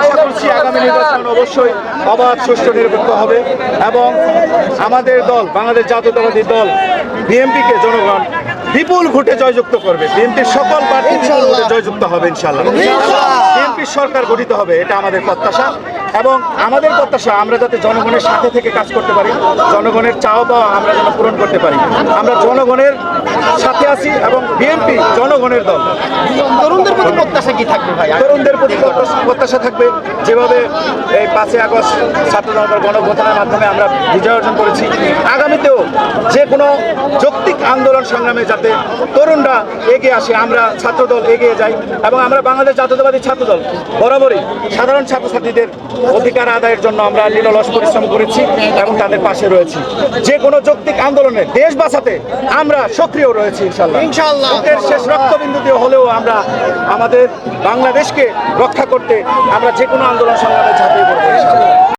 আশা করছি আগামী নির্বাচন অবশ্যই অবাধ সুষ্ঠু নিরপেক্ষ হবে এবং আমাদের দল বাংলাদেশ জাতীয়তাবাদী দল বিএনপিকে জনগণ বিপুল ভোটে জয়যুক্ত করবে। বিএনপির সকল প্রার্থী বিপুল ভোটে জয়যুক্ত হবে ইনশাল্লাহ বিএনপির সরকার গঠিত হবে এটা আমাদের প্রত্যাশা এবং আমাদের প্রত্যাশা আমরা যাতে জনগণের সাথে থেকে কাজ করতে পারি জনগণের চাওয়া পাওয়া আমরা যেন পূরণ করতে পারি। আমরা জনগণের সাথে আছি এবং বিএনপি জনগণের দল। তরুণদের প্রতি প্রত্যাশা কি থাকবে ভাই? তরুণদের প্রতি প্রত্যাশা- থাকবে যেভাবে এই পাঁচই আগস্ট ছাত্র জনতার গণভোটানের মাধ্যমে আমরা বিজয় অর্জন করেছি আগামীতেও যে কোনো যৌক্তিক আন্দোলন সংগ্রামে যাতে তরুণরা এগিয়ে আসে আমরা ছাত্রদল এগিয়ে যাই এবং আমরা বাংলাদেশ জাতীয়তাবাদী ছাত্রদল বরাবরই সাধারণ ছাত্রছাত্রীদের অধিকার আদায়ের জন্য আমরা নিরলস পরিশ্রম করেছি এবং তাদের পাশে রয়েছি। যে কোনো যৌক্তিক আন্দোলনে দেশ বাঁচাতে আমরা সক্রিয় রয়েছি ইনশাল্লাহ ইনশাআল্লাহ। বুকের শেষ রক্তবিন্দু দিয়ে হলেও আমরা আমাদের বাংলাদেশকে রক্ষা করতে আমরা যে কোনো আন্দোলন সংগ্রামে ঝাঁপিয়ে